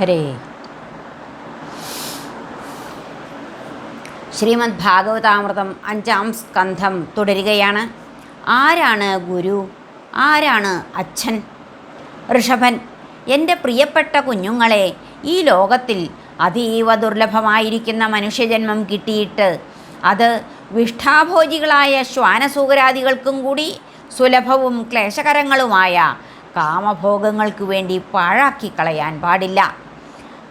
ഹരേ ശ്രീമദ് ഭാഗവതാമൃതം അഞ്ചാം സ്കന്ധം തുടരുകയാണ്. ആരാണ് ഗുരു? ആരാണ് അച്ഛൻ? ഋഷഭൻ എന്റെ പ്രിയപ്പെട്ട കുഞ്ഞുങ്ങളെ ഈ ലോകത്തിൽ അതീവ ദുർലഭമായിരിക്കുന്ന മനുഷ്യജന്മം കിട്ടിയിട്ട് അത് വിഷ്ഠാഭോജികളായ ശ്വാനസൂകരാദികൾക്കും കൂടി സുലഭവും ക്ലേശകരങ്ങളുമായ കാമഭോഗങ്ങൾക്ക് വേണ്ടി പാഴാക്കി കളയാൻ പാടില്ല.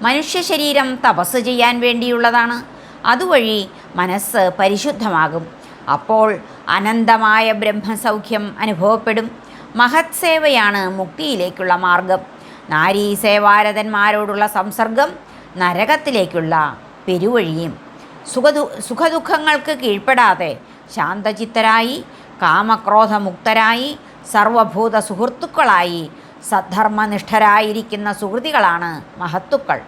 മനുഷ്യ ശരീരം തപസ് ചെയ്യാൻ വേണ്ടിയുള്ളതാണ്. അതുവഴി മനസ്സ് പരിശുദ്ധമാകും. അപ്പോൾ അനന്തമായ ബ്രഹ്മസൗഖ്യം അനുഭവപ്പെടും. മഹത് സേവയാണ് മുക്തിയിലേക്കുള്ള മാർഗം. നാരീ സേവാരതന്മാരോടുള്ള സംസർഗം നരകത്തിലേക്കുള്ള പെരുവഴിയും. സുഖദു സുഖദുഃഖങ്ങൾക്ക് കീഴ്പ്പെടാതെ ശാന്തചിത്തരായി കാമക്രോധമുക്തരായി സർവഭൂത സുഹൃത്തുക്കളായി സദ്ധർമ്മനിഷ്ഠരായിരിക്കുന്ന സുഹൃതികളാണ് മഹത്തുക്കൾ.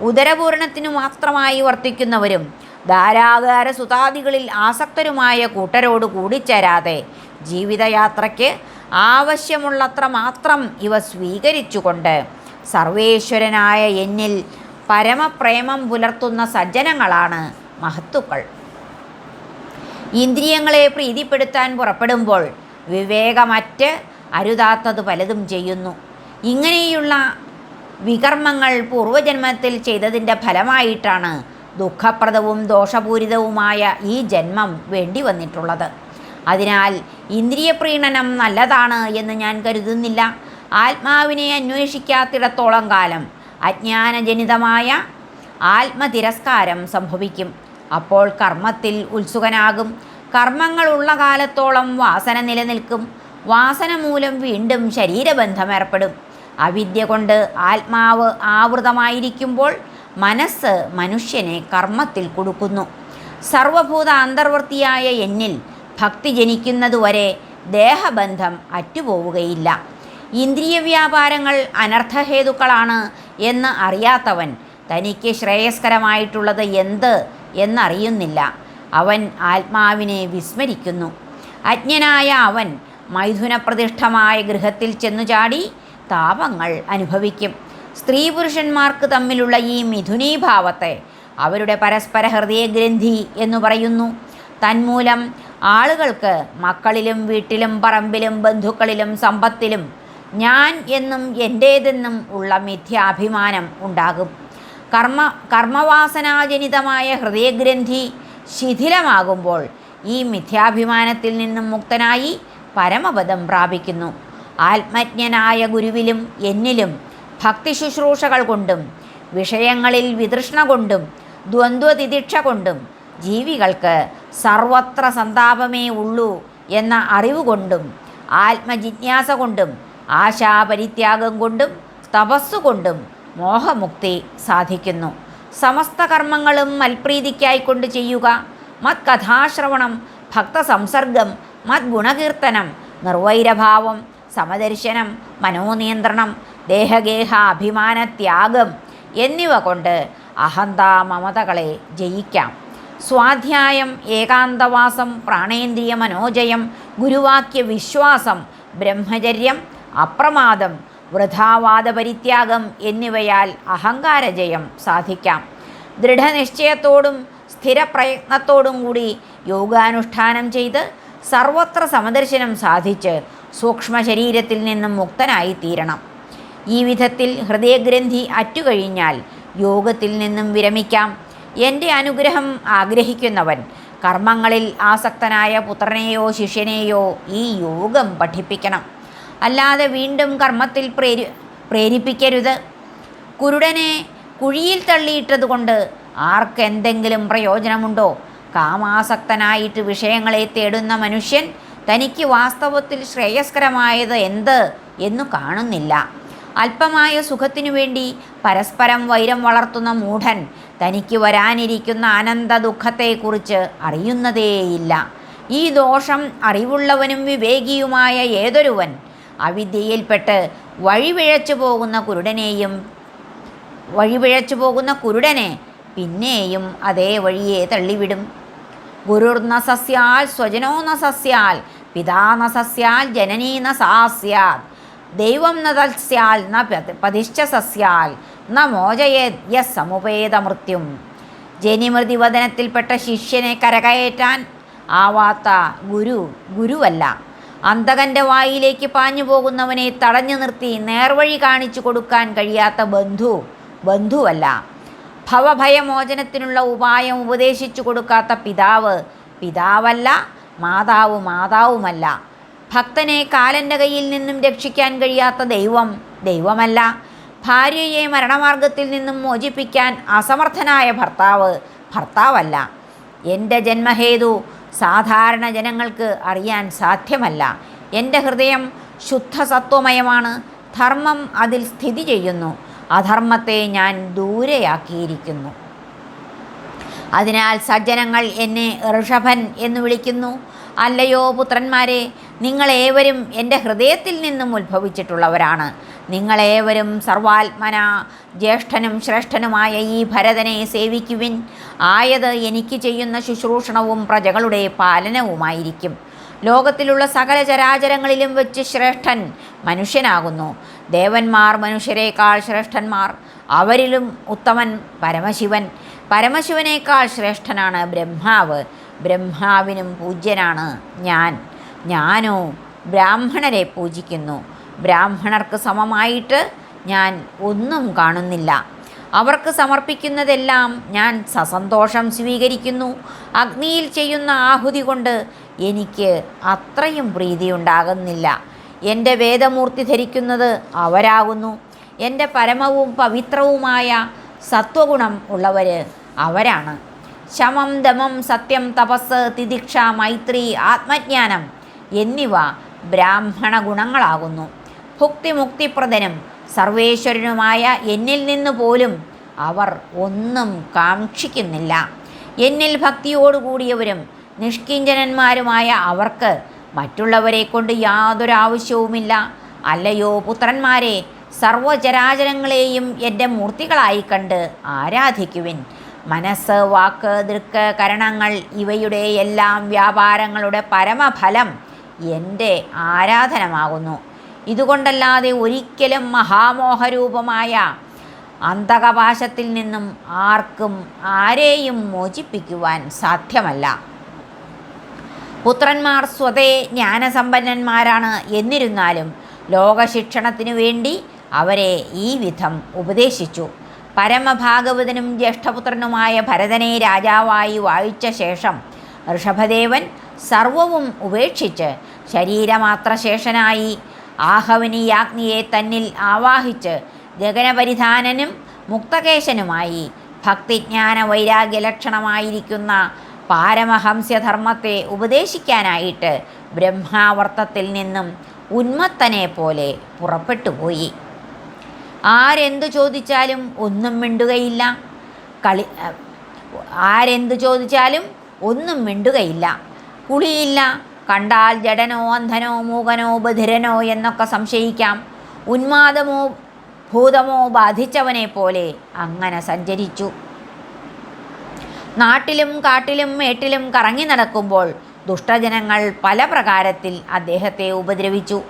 ഉദരപൂരണത്തിനു മാത്രമായി വർത്തിക്കുന്നവരും ധാരാകാര സുതാദികളിൽ ആസക്തരുമായ കൂട്ടരോട് കൂടിച്ചേരാതെ ജീവിതയാത്രയ്ക്ക് ആവശ്യമുള്ളത്ര മാത്രം ഇവ സ്വീകരിച്ചുകൊണ്ട് സർവേശ്വരനായ എന്നിൽ പരമപ്രേമം പുലർത്തുന്ന സജ്ജനങ്ങളാണ് മഹത്തുക്കൾ. ഇന്ദ്രിയങ്ങളെ പ്രീതിപ്പെടുത്താൻ പുറപ്പെടുമ്പോൾ വിവേകമറ്റ് അരുതാത്തത് പലതും ചെയ്യുന്നു. ഇങ്ങനെയുള്ള വികർമ്മങ്ങൾ പൂർവജന്മത്തിൽ ചെയ്തതിന്റെ ഫലമായിട്ടാണ് ദുഃഖപ്രദവും ദോഷപൂരിതവുമായ ഈ ജന്മം വേണ്ടി വന്നിട്ടുള്ളത്. അതിനാൽ ഇന്ദ്രിയ പ്രീണനം നല്ലതാണ് എന്ന് ഞാൻ കരുതുന്നില്ല. ആത്മാവിനെ അന്വേഷിക്കാത്തിടത്തോളം കാലം അജ്ഞാനജനിതമായ ആത്മതിരസ്കാരം സംഭവിക്കും. അപ്പോൾ കർമ്മത്തിൽ ഉത്സുകനാകും. കർമ്മങ്ങളുള്ള കാലത്തോളം വാസന നിലനിൽക്കും. വാസന മൂലം വീണ്ടും ശരീരബന്ധം ഏർപ്പെടും. അവിദ്യ കൊണ്ട് ആത്മാവ് ആവൃതമായിരിക്കുമ്പോൾ മനസ്സ് മനുഷ്യനെ കർമ്മത്തിൽ കൊടുക്കുന്നു. സർവഭൂത അന്തർവർത്തിയായ എന്നിൽ ഭക്തി ജനിക്കുന്നതുവരെ ദേഹബന്ധം അറ്റുപോവുകയില്ല. ഇന്ദ്രിയ വ്യാപാരങ്ങൾ അനർത്ഥഹേതുക്കളാണ് എന്ന് അറിയാത്തവൻ തനിക്ക് ശ്രേയസ്കരമായിട്ടുള്ളത് എന്ത് എന്നറിയുന്നില്ല. അവൻ ആത്മാവിനെ വിസ്മരിക്കുന്നു. അജ്ഞനായ അവൻ മൈഥുനപ്രതിഷ്ഠമായ ഗൃഹത്തിൽ ചെന്നു ചാടി താപങ്ങൾ അനുഭവിക്കും. സ്ത്രീ പുരുഷന്മാർക്ക് തമ്മിലുള്ള ഈ മിഥുനീഭാവത്തെ അവരുടെ പരസ്പര ഹൃദയഗ്രന്ഥി എന്ന് പറയുന്നു. തന്മൂലം ആളുകൾക്ക് മക്കളിലും വീട്ടിലും പറമ്പിലും ബന്ധുക്കളിലും സമ്പത്തിലും ഞാൻ എന്നും എന്റേതെന്നും ഉള്ള മിഥ്യാഭിമാനം ഉണ്ടാകും. കർമ്മ കർമ്മവാസനാജനിതമായ ഹൃദയഗ്രന്ഥി ശിഥിലമാകുമ്പോൾ ഈ മിഥ്യാഭിമാനത്തിൽ നിന്നും മുക്തനായി പരമപദം പ്രാപിക്കുന്നു. ആത്മജ്ഞനായ ഗുരുവിലും എന്നിലും ഭക്തി ശുശ്രൂഷകൾ കൊണ്ടും വിഷയങ്ങളിൽ വിതൃഷ്ണ കൊണ്ടും ദ്വന്ദ്വതിദിക്ഷ കൊണ്ടും ജീവികൾക്ക് സർവത്ര സന്താപമേ ഉള്ളൂ എന്ന അറിവ് കൊണ്ടും ആത്മജിജ്ഞാസ കൊണ്ടും ആശാപരിത്യാഗം കൊണ്ടും തപസ്സുകൊണ്ടും മോഹമുക്തി സാധിക്കുന്നു. സമസ്ത കർമ്മങ്ങളും മൽപ്രീതിക്കായിക്കൊണ്ട് ചെയ്യുക മത്കഥാശ്രവണം ഭക്തസംസർഗം മത് ഗുണകീർത്തനം നിർവൈരഭാവം സമദർശനം മനോനിയന്ത്രണം ദേഹഗേഹ അഭിമാനത്യാഗം എന്നിവ കൊണ്ട് അഹന്ത മമതകളെ ജയിക്കാം. സ്വാധ്യായം ഏകാന്തവാസം പ്രാണേന്ദ്രിയ മനോജയം ഗുരുവാക്യ വിശ്വാസം ബ്രഹ്മചര്യം അപ്രമാദം വൃഥാവാദപരിത്യാഗം എന്നിവയാൽ അഹങ്കാരജയം സാധിക്കാം. ദൃഢനിശ്ചയത്തോടും സ്ഥിരപ്രയത്നത്തോടും കൂടി യോഗാനുഷ്ഠാനം ചെയ്ത് സർവത്ര സമദർശനം സാധിച്ച് സൂക്ഷ്മ ശരീരത്തിൽ നിന്നും മുക്തനായി തീരണം ഈ വിധത്തിൽ ഹൃദയഗ്രന്ഥി അറ്റുകഴിഞ്ഞാൽ യോഗത്തിൽ നിന്നും വിരമിക്കാം. എന്റെ അനുഗ്രഹം ആഗ്രഹിക്കുന്നവൻ കർമ്മങ്ങളിൽ ആസക്തനായ പുത്രനെയോ ശിഷ്യനെയോ ഈ യോഗം പഠിപ്പിക്കണം. അല്ലാതെ വീണ്ടും കർമ്മത്തിൽ പ്രേരി പ്രേരിപ്പിക്കരുത്. കുരുടനെ കുഴിയിൽ തള്ളിയിട്ടതുകൊണ്ട് ആർക്കെന്തെങ്കിലും പ്രയോജനമുണ്ടോ? കാമാസക്തനായിട്ട് വിഷയങ്ങളെ തേടുന്ന മനുഷ്യൻ തനിക്ക് വാസ്തവത്തിൽ ശ്രേയസ്കരമായത് എന്ത് എന്നു കാണുന്നില്ല. അല്പമായ സുഖത്തിനു വേണ്ടി പരസ്പരം വൈരം വളർത്തുന്ന മൂഢൻ തനിക്ക് വരാനിരിക്കുന്ന അനന്ത ദുഃഖത്തെക്കുറിച്ച് അറിയുന്നതേയില്ല. ഈ ദോഷം അറിവുള്ളവനും വിവേകിയുമായ ഏതൊരുവൻ അവിദ്യയിൽപ്പെട്ട് വഴിപിഴച്ചു പോകുന്ന കുരുടനെയും വഴിപിഴച്ചു പോകുന്ന കുരുടനെ പിന്നെയും അതേ വഴിയെ തള്ളിവിടും. ഗുരുർന സസ്യാൽ സ്വജനോ ന സസ്യാൽ പിതാ ന സസ്യാൽ ജനനീ ന സാസ്യാൽ. ദൈവം ന തത്സ്യാൽ ന പതി- പതിശ്ച സസ്യാൽ ന മോചയേ യസ് സമുപേത മൃത്യും. ജനിമൃതി വദനത്തിൽപ്പെട്ട ശിഷ്യനെ കരകയറ്റാൻ ആവാത്ത ഗുരു ഗുരുവല്ല. അന്തകന്റെ വായിലേക്ക് പാഞ്ഞു പോകുന്നവനെ തടഞ്ഞു നിർത്തി നേർവഴി കാണിച്ചു കൊടുക്കാൻ കഴിയാത്ത ബന്ധു ബന്ധുവല്ല. ഭവഭയമോചനത്തിനുള്ള ഉപായം ഉപദേശിച്ചു കൊടുക്കാത്ത പിതാവ് പിതാവല്ല മാതാവ് മാതാവുമല്ല. ഭക്തനെ കാലന്റെ കയ്യിൽ നിന്നും രക്ഷിക്കാൻ കഴിയാത്ത ദൈവം ദൈവമല്ല. ഭാര്യയെ മരണമാർഗത്തിൽ നിന്നും മോചിപ്പിക്കാൻ അസമർത്ഥനായ ഭർത്താവ് ഭർത്താവല്ല. എന്റെ ജന്മഹേതു സാധാരണ ജനങ്ങൾക്ക് അറിയാൻ സാധ്യമല്ല. എന്റെ ഹൃദയം ശുദ്ധസത്വമയമാണ്. ധർമ്മം അതിൽ സ്ഥിതി ചെയ്യുന്നു. അധർമ്മത്തെ ഞാൻ ദൂരെയാക്കിയിരിക്കുന്നു. അതിനാൽ സജ്ജനങ്ങൾ എന്നെ ഋഷഭൻ എന്ന് വിളിക്കുന്നു. അല്ലയോ പുത്രന്മാരെ നിങ്ങളേവരും എന്റെ ഹൃദയത്തിൽ നിന്നും ഉത്ഭവിച്ചിട്ടുള്ളവരാണ്. നിങ്ങളേവരും സർവാത്മന ജ്യേഷ്ഠനും ശ്രേഷ്ഠനുമായ ഈ ഭരതനെ സേവിക്കുവിൻ. ആയത് എനിക്ക് ചെയ്യുന്ന ശുശ്രൂഷണവും പ്രജകളുടെ പാലനവുമായിരിക്കും. ലോകത്തിലുള്ള സകല ചരാചരങ്ങളിലും വെച്ച് ശ്രേഷ്ഠൻ മനുഷ്യനാകുന്നു. ദേവന്മാർ മനുഷ്യരേക്കാൾ ശ്രേഷ്ഠന്മാർ. അവരിലും ഉത്തമൻ പരമശിവൻ. പരമശിവനേക്കാൾ ശ്രേഷ്ഠനാണ് ബ്രഹ്മാവ്. ബ്രഹ്മാവിനും പൂജ്യനാണ് ഞാൻ. ഞാനോ ബ്രാഹ്മണരെ പൂജിക്കുന്നു. ബ്രാഹ്മണർക്ക് സമമായിട്ട് ഞാൻ ഒന്നും കാണുന്നില്ല. അവർക്ക് സമർപ്പിക്കുന്നതെല്ലാം ഞാൻ സസന്തോഷം സ്വീകരിക്കുന്നു. അഗ്നിയിൽ ചെയ്യുന്ന ആഹുതി കൊണ്ട് എനിക്ക് അത്രയും പ്രീതിയുണ്ടാകുന്നില്ല. എന്റെ വേദമൂർത്തി ധരിക്കുന്നത് അവരാകുന്നു. എന്റെ പരമവും പവിത്രവുമായ സത്വഗുണം ഉള്ളവർ അവരാണ്. ശമം ദമം സത്യം തപസ് തിദിക്ഷ മൈത്രി ആത്മജ്ഞാനം എന്നിവ ബ്രാഹ്മണ ഗുണങ്ങളാകുന്നു. ഭുക്തിമുക്തിപ്രദനും സർവേശ്വരനുമായ എന്നിൽ നിന്ന് പോലും അവർ ഒന്നും കാക്ഷിക്കുന്നില്ല. എന്നിൽ ഭക്തിയോടുകൂടിയവരും നിഷ്കിഞ്ചനന്മാരുമായ അവർക്ക് മറ്റുള്ളവരെ കൊണ്ട് യാതൊരു ആവശ്യവുമില്ല. അല്ലയോ പുത്രന്മാരെ സർവചരാചരങ്ങളെയും എന്റെ മൂർത്തികളായി കണ്ട് ആരാധിക്കുവിൻ. മനസ്സ് വാക്ക് ദൃക്ക് കരണങ്ങൾ ഇവയുടെ എല്ലാം വ്യാപാരങ്ങളുടെ പരമഫലം എന്റെ ആരാധനമാകുന്നു. ഇതുകൊണ്ടല്ലാതെ ഒരിക്കലും മഹാമോഹരൂപമായ അന്തകപാശത്തിൽ നിന്നും ആർക്കും ആരെയും മോചിപ്പിക്കുവാൻ സാധ്യമല്ല. പുത്രന്മാർ സ്വതേ ജ്ഞാനസമ്പന്നന്മാരാണ് എന്നിരുന്നാലും ലോകശിക്ഷണത്തിനു വേണ്ടി അവരെ ഈ വിധം ഉപദേശിച്ചു. പരമഭാഗവതനും ജ്യേഷ്ഠപുത്രനുമായ ഭരതനെ രാജാവായി വാഴിച്ച ശേഷം ഋഷഭദേവൻ സർവവും ഉപേക്ഷിച്ച് ശരീരമാത്രശേഷനായി ആഹവനി യാജ്ഞിയെ തന്നിൽ ആവാഹിച്ച് ഗഗനപരിധാനനും മുക്തകേശനുമായി ഭക്തിജ്ഞാന വൈരാഗ്യലക്ഷണമായിരിക്കുന്ന പാരമഹംസ്യധർമ്മത്തെ ഉപദേശിക്കാനായിട്ട് ബ്രഹ്മാവർത്തത്തിൽ നിന്നും ഉന്മത്തനെ പോലെ പുറപ്പെട്ടുപോയി ആരെന്തു ചോദിച്ചാലും ഒന്നും മിണ്ടുകയില്ല. കളി ആരെന്തു ചോദിച്ചാലും ഒന്നും മിണ്ടുകയില്ല. കുളിയില്ല കണ്ടാൽ ജഡനോ അന്ധനോ മൂകനോ ബധിരനോ എന്നൊക്കെ സംശയിക്കാം. ഉന്മാദമോ ഭൂതമോ ബാധിച്ചവനെ പോലെ അങ്ങനെ സഞ്ചരിച്ചു. നാട്ടിലും കാട്ടിലും മേട്ടിലും കറങ്ങി നടക്കുമ്പോൾ ദുഷ്ടജനങ്ങൾ പല പ്രകാരത്തിൽ അദ്ദേഹത്തെ ഉപദ്രവിച്ചു.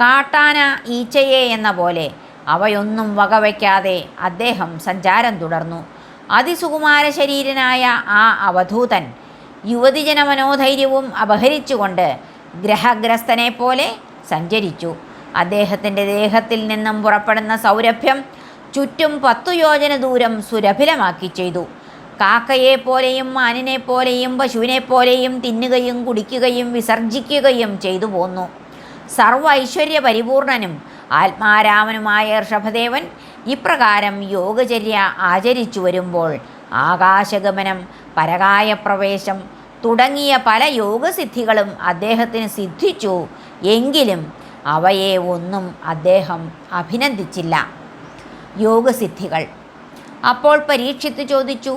കാട്ടാന ഈച്ചയെ എന്ന പോലെ അവയൊന്നും വകവയ്ക്കാതെ അദ്ദേഹം സഞ്ചാരം തുടർന്നു. അതിസുകുമാര ശരീരനായ ആ അവധൂതൻ യുവതിജന മനോധൈര്യവും അപഹരിച്ചുകൊണ്ട് ഗ്രഹഗ്രസ്തനെ പോലെ സഞ്ചരിച്ചു. അദ്ദേഹത്തിന്റെ ദേഹത്തിൽ നിന്നും പുറപ്പെടുന്ന സൗരഭ്യം ചുറ്റും പത്തു യോജന ദൂരം സുരഭിലമാക്കി ചെയ്തു. കാക്കയെപ്പോലെയും പശുവിനെ പോലെയും തിന്നുകയും കുടിക്കുകയും വിസർജിക്കുകയും ചെയ്തു പോന്നു. സർവ ഐശ്വര്യ പരിപൂർണനും ആത്മാരാമനുമായ ഋഷഭദേവൻ ഇപ്രകാരം യോഗചര്യ ആചരിച്ചു വരുമ്പോൾ ആകാശഗമനം പരകായപ്രവേശം തുടങ്ങിയ പല യോഗസിദ്ധികളും അദ്ദേഹത്തിന് സിദ്ധിച്ചു. എങ്കിലും അവയെ ഒന്നും അദ്ദേഹം അഭിനന്ദിച്ചില്ല. യോഗസിദ്ധികൾ അപ്പോൾ പരീക്ഷിത്ത് ചോദിച്ചു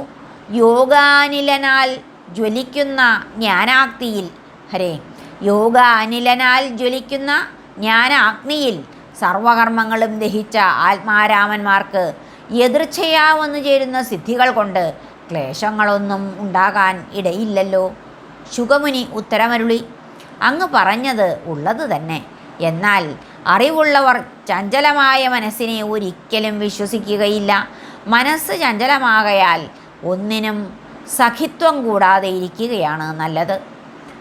യോഗാനിലനാൽ ജ്വലിക്കുന്ന ജ്ഞാനാഗ്നിയിൽ. ഹരേ. യോഗ അനിലനാൽ ജ്വലിക്കുന്ന ജ്ഞാനാഗ്നിയിൽ സർവകർമ്മങ്ങളും ദഹിച്ച ആത്മാരാമന്മാർക്ക് എതിർച്ചയാ വന്നു ചേരുന്ന സിദ്ധികൾ കൊണ്ട് ക്ലേശങ്ങളൊന്നും ഉണ്ടാകാൻ ഇടയില്ലല്ലോ. ശുഗമുനി ഉത്തരമരുളി അങ്ങ് പറഞ്ഞത് ഉള്ളത് തന്നെ. എന്നാൽ അറിവുള്ളവർ ചഞ്ചലമായ മനസ്സിനെ ഒരിക്കലും വിശ്വസിക്കുകയില്ല. മനസ്സ് ചഞ്ചലമാകയാൽ ഒന്നിനും സഖിത്വം കൂടാതെ ഇരിക്കുകയാണ് നല്ലത്.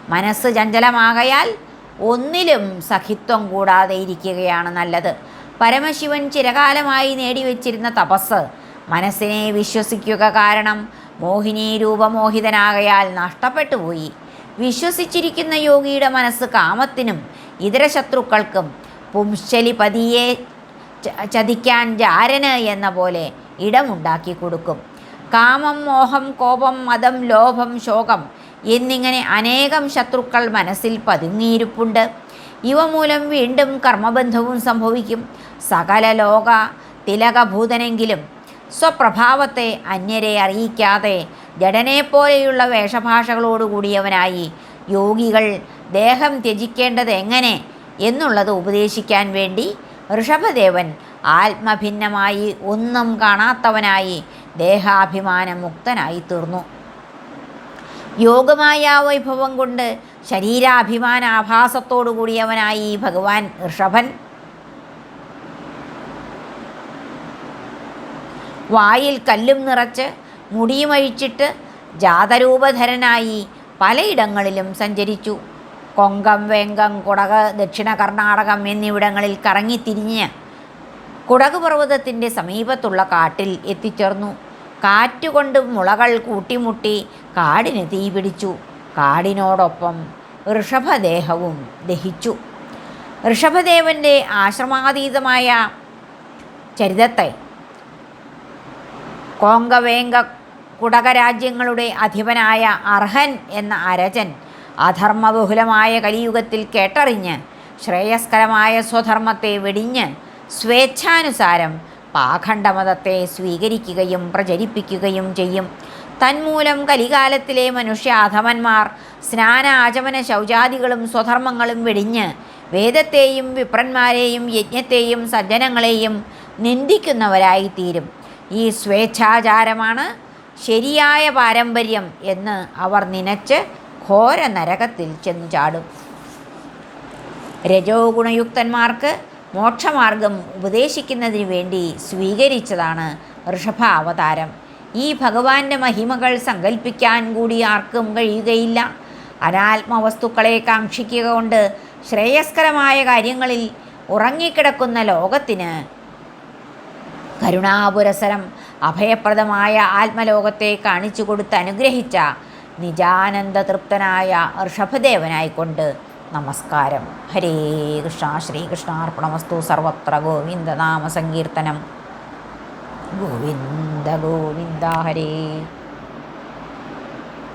മനസ്സ് ചഞ്ചലമാകയാൽ ഒന്നിലും സഖിത്വം കൂടാതെ ഇരിക്കുകയാണ് നല്ലത്. പരമശിവൻ ചിരകാലമായി നേടിവെച്ചിരുന്ന തപസ് മനസ്സിനെ വിശ്വസിക്കുക കാരണം മോഹിനി രൂപമോഹിതനാകയാൽ നഷ്ടപ്പെട്ടു പോയി. വിശ്വസിച്ചിരിക്കുന്ന യോഗിയുടെ മനസ്സ് കാമത്തിനും ഇതര ശത്രുക്കൾക്കും പുംശലിപതിയെ പതിയെ ചതിക്കാൻ ജാരന് എന്ന പോലെ ഇടമുണ്ടാക്കി കൊടുക്കും. കാമം മോഹം കോപം മതം ലോഭം ശോകം എന്നിങ്ങനെ അനേകം ശത്രുക്കൾ മനസ്സിൽ പതുങ്ങിയിരിപ്പുണ്ട്. ഇവ മൂലം വീണ്ടും കർമ്മബന്ധവും സംഭവിക്കും. സകല ലോക തിലകഭൂതനെങ്കിലും സ്വപ്രഭാവത്തെ അന്യരെ അറിയിക്കാതെ ജഡനെപ്പോലെയുള്ള വേഷഭാഷകളോടുകൂടിയവനായി യോഗികൾ ദേഹം ത്യജിക്കേണ്ടത് എങ്ങനെ എന്നുള്ളത് ഉപദേശിക്കാൻ വേണ്ടി ഋഷഭദേവൻ ആത്മഭിന്നമായി ഒന്നും കാണാത്തവനായി ദേഹാഭിമാന മുക്തനായി തീർന്നു യോഗമായ വൈഭവം കൊണ്ട് ശരീരാഭിമാനാഭാസത്തോടു കൂടിയവനായി ഭഗവാൻ ഋഷഭൻ. വായിൽ കല്ലും നിറച്ച് മുടിയുമഴിച്ചിട്ട് ജാതരൂപധരനായി പലയിടങ്ങളിലും സഞ്ചരിച്ചു. കൊങ്കം വെങ്കം കുടക് ദക്ഷിണ കർണാടകം എന്നിവിടങ്ങളിൽ കറങ്ങിത്തിരിഞ്ഞ് കുടക് പർവതത്തിന്റെ സമീപത്തുള്ള കാട്ടിൽ എത്തിച്ചേർന്നു. കാറ്റുകൊണ്ട് മുളകൾ കൂട്ടിമുട്ടി കാടിന് തീ പിടിച്ചു. കാടിനോടൊപ്പം ഋഷഭദേഹവും ദഹിച്ചു. ഋഷഭദേവന്റെ ആശ്രമാതീതമായ ചരിതത്തെ കോങ്കവേങ്ക കുടകരാജ്യങ്ങളുടെ അധിപനായ അർഹൻ എന്ന അരജൻ അധർമ്മബഹുലമായ കലിയുഗത്തിൽ കേട്ടറിഞ്ഞ് ശ്രേയസ്കരമായ സ്വധർമ്മത്തെ വെടിഞ്ഞ് സ്വേച്ഛാനുസാരം പാഖണ്ഡമതത്തെ സ്വീകരിക്കുകയും പ്രചരിപ്പിക്കുകയും ചെയ്യും. തന്മൂലം കലികാലത്തിലെ മനുഷ്യ അധമന്മാർ സ്നാന ആചമന ശൗചാദികളും സ്വധർമ്മങ്ങളും വെടിഞ്ഞ് വേദത്തെയും വിപ്രന്മാരെയും യജ്ഞത്തെയും സജ്ജനങ്ങളെയും നിന്ദിക്കുന്നവരായിത്തീരും. ഈ സ്വേച്ഛാചാരമാണ് ശരിയായ പാരമ്പര്യം എന്ന് അവർ നനച്ച് ഘോര നരകത്തിൽ ചെന്നു ചാടും. രജോ ഗുണയുക്തന്മാർക്ക് മോക്ഷമാർഗം ഉപദേശിക്കുന്നതിന് വേണ്ടി സ്വീകരിച്ചതാണ് ഋഷഭ അവതാരം ഈ ഭഗവാന്റെ മഹിമകൾ സങ്കല്പിക്കാൻ കൂടി ആർക്കും കഴിയുകയില്ല. അനാത്മവസ്തുക്കളെ കാക്ഷിക്കുക കൊണ്ട് ശ്രേയസ്കരമായ കാര്യങ്ങളിൽ ഉറങ്ങിക്കിടക്കുന്ന ലോകത്തിന് കരുണാപുരസരം അഭയപ്രദമായ ആത്മലോകത്തെ കാണിച്ചു കൊടുത്ത് അനുഗ്രഹിച്ച നിജാനന്ദ തൃപ്തനായ ഋഷഭദേവനായിക്കൊണ്ട് നമസ്കാരം. ഹരേ കൃഷ്ണ. ശ്രീകൃഷ്ണാർപ്പണമസ്തു സർവത്ര ഗോവിന്ദ നാമ സങ്കീർത്തനം ഗോവിന്ദ ഗോവിന്ദ ഹരേ.